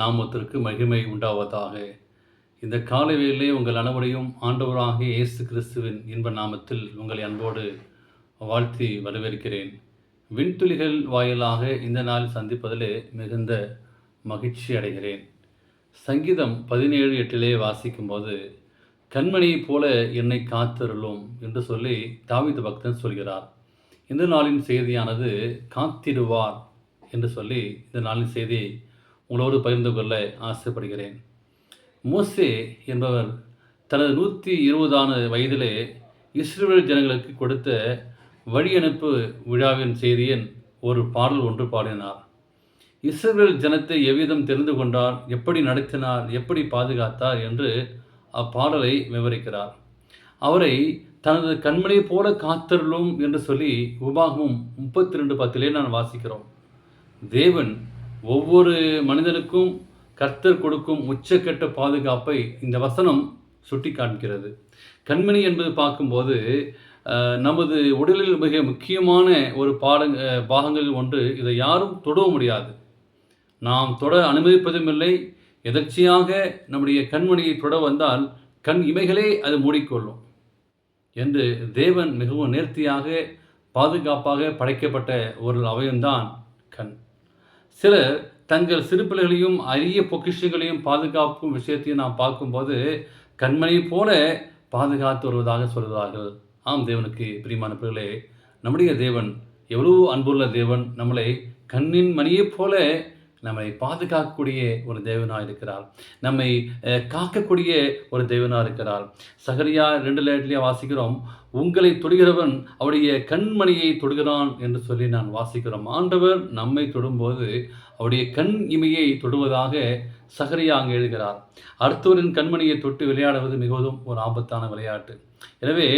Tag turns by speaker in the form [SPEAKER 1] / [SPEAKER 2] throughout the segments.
[SPEAKER 1] நாமத்திற்கு மகிமை உண்டாவதாக. இந்த காலை வேளையிலே உங்கள் அனைவரையும் ஆண்டவராக இயேசு கிறிஸ்துவின் இன்ப நாமத்தில் உங்களை அன்போடு வாழ்த்தி வரவேற்கிறேன். விண்துளிகள் வாயிலாக இந்த நாள் சந்திப்பதிலே மிகுந்த மகிழ்ச்சி அடைகிறேன். சங்கீதம் பதினேழு எட்டிலே வாசிக்கும்போது கண்மணியைப் போல என்னை காத்தருளும் என்று சொல்லி தாவித பக்தன் சொல்கிறார். இந்த நாளின் செய்தியானது காத்திடுவார் என்று சொல்லி இந்த நாளின் செய்தியை உங்களோடு பகிர்ந்து கொள்ள ஆசைப்படுகிறேன். மோசே என்பவர் தனது நூற்றி இருபதான வயதிலே இஸ்ரேல் ஜனங்களுக்கு கொடுத்த வழியனுப்பு விழாவின் செய்தியின் ஒரு பாடல் ஒன்று பாடினார். இஸ்ரேல் ஜனத்தை எவ்விதம் தெரிந்து கொண்டார் எப்படி நடத்தினார் எப்படி பாதுகாத்தார் என்று அப்பாடலை விவரிக்கிறார். அவரை தனது கண்மணி போல காத்தருளும் என்று சொல்லி உபாகமும் முப்பத்தி ரெண்டு பத்திலே நான் வாசிக்கிறோம். தேவன் ஒவ்வொரு மனிதனுக்கும் கர்த்தர் கொடுக்கும் உச்சக்கட்ட பாதுகாப்பை இந்த வசனம் சுட்டி காண்கிறது கண்மணி என்பது பார்க்கும்போது நமது உடலில் மிக முக்கியமான ஒரு பாட பாகங்களில் ஒன்று இதை யாரும் தொட முடியாது. நாம் தொட அனுமதிப்பதும் இல்லை. எதர்ச்சியாக நம்முடைய கண்மணியை தொட வந்தால் கண் இமைகளே அது மூடிக்கொள்ளும் என்று தேவன் மிகவும் நேர்த்தியாக பாதுகாப்பாக படைக்கப்பட்ட ஒரு அவயம்தான் கண். சிலர் தங்கள் சிறு பிள்ளைகளையும் அரிய பொக்கிஷங்களையும் பாதுகாக்கும் விஷயத்தையும் நாம் பார்க்கும்போது கண்மணி போல பாதுகாத்து வருவதாக சொல்கிறார்கள் ஆம் தேவனுக்கு பிரியமான பிள்ளைகளே நம்முடைய தேவன் எவ்வளவு அன்புள்ள தேவன் நம்மளை கண்ணின் மணியைப் போல நம்மை பாதுகாக்கக்கூடிய ஒரு தேவனாக இருக்கிறார். நம்மை காக்கக்கூடிய ஒரு தேவனாக இருக்கிறார். சகரியா ரெண்டு லேட்லேயே வாசிக்கிறோம் உங்களை தொடுகிறவன் அவருடைய கண்மணியை தொடுகிறான் என்று சொல்லி நான் வாசிக்கிறோம். ஆண்டவர் நம்மை தொடும்போது அவருடைய கண் இமையை தொடுவதாக சகரியா அங்கே எழுகிறார் அடுத்தவரின் கண்மணியை தொட்டு விளையாடுவது மிகவும் ஒரு ஆபத்தான விளையாட்டு. எனவே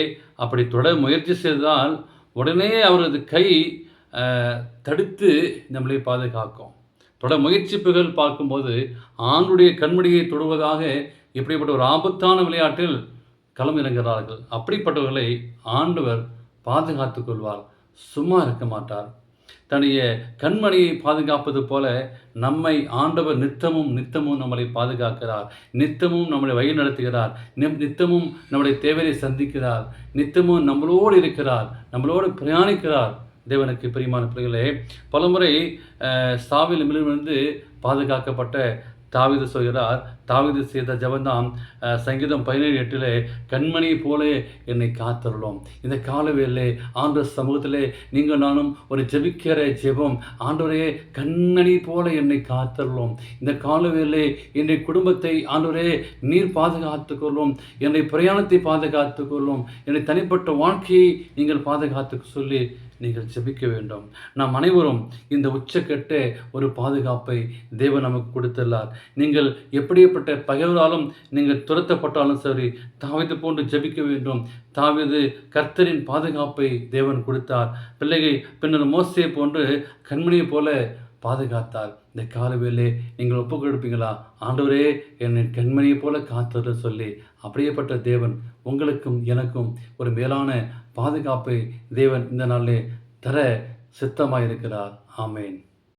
[SPEAKER 1] அப்படி தொட முயற்சி செய்தால் உடனே அவரது கை தடுத்து நம்மளை பாதுகாக்கும். தொட முயற்சிப்புகள் பார்க்கும்போது ஆணுடைய கண்மணியை தொடுவதாக இப்படிப்பட்ட ஒரு ஆபத்தான விளையாட்டில் களமிறங்கிறார்கள் அப்படிப்பட்டவர்களை ஆண்டவர் பாதுகாத்து கொள்வார். சும்மா இருக்க மாட்டார். தன்னுடைய கண்மணியை பாதுகாப்பது போல நம்மை ஆண்டவர் நித்தமும் நித்தமும் நம்மளை பாதுகாக்கிறார். நித்தமும் நம்மளை வழி நடத்துகிறார். நிம்- நித்தமும் நம்முடைய தேவையை சந்திக்கிறார். நித்தமும் நம்மளோடு இருக்கிறார். நம்மளோடு பிரயாணிக்கிறார். தேவனுக்கு பிரியமான பிள்ளைகளே பலமுறை சாவில் மிலிருந்து பாதுகாக்கப்பட்ட தாவிது சொல்கிறார் தாவிது செய்த ஜபந்தான் சங்கீதம் பதினேழு எட்டிலே கண்மணி போலே என்னை காத்தருளும். இந்த காலவேலே ஆண்டு சமூகத்திலே நீங்கள் நானும் ஒரு ஜபிக்கிற ஜெபம் ஆண்டவரே கண்மணி போல என்னை காத்தருளும். இந்த காலவேலே என்னுடைய குடும்பத்தை ஆண்டவரே நீர் பாதுகாத்து கொள்ளும். என்னுடைய பிரயாணத்தை பாதுகாத்து கொள்ளும். என்னுடைய தனிப்பட்ட வாழ்க்கையை நீங்கள் பாதுகாத்து சொல்லி நீங்கள் ஜெபிக்க வேண்டும். நாம் அனைவரும் இந்த உச்சக்கட்ட ஒரு பாதுகாப்பை தேவன் நமக்கு கொடுத்துள்ளார். நீங்கள் எப்படிப்பட்ட பகைவராலும் நீங்கள் துரத்தப்பட்டாலும் சரி தாவிது போன்று ஜெபிக்க வேண்டும். தாவிது கர்த்தரின் பாதுகாப்பை தேவன் கொடுத்தார். பிள்ளைகள் பின்னர் மோசையை போன்று கண்மணியை போல பாதுகாத்தார் இந்த காலவேலே நீங்கள் ஒப்புக் கொடுப்பீங்களா ஆண்டவரே என்னை கண்மணியை போல காத்தது சொல்லி அப்படியேப்பட்ட தேவன் உங்களுக்கும் எனக்கும் ஒரு மேலான பாதுகாப்பை தேவன் இந்த நாளிலே தர சித்தமாயிருக்கிறார். ஆமேன்.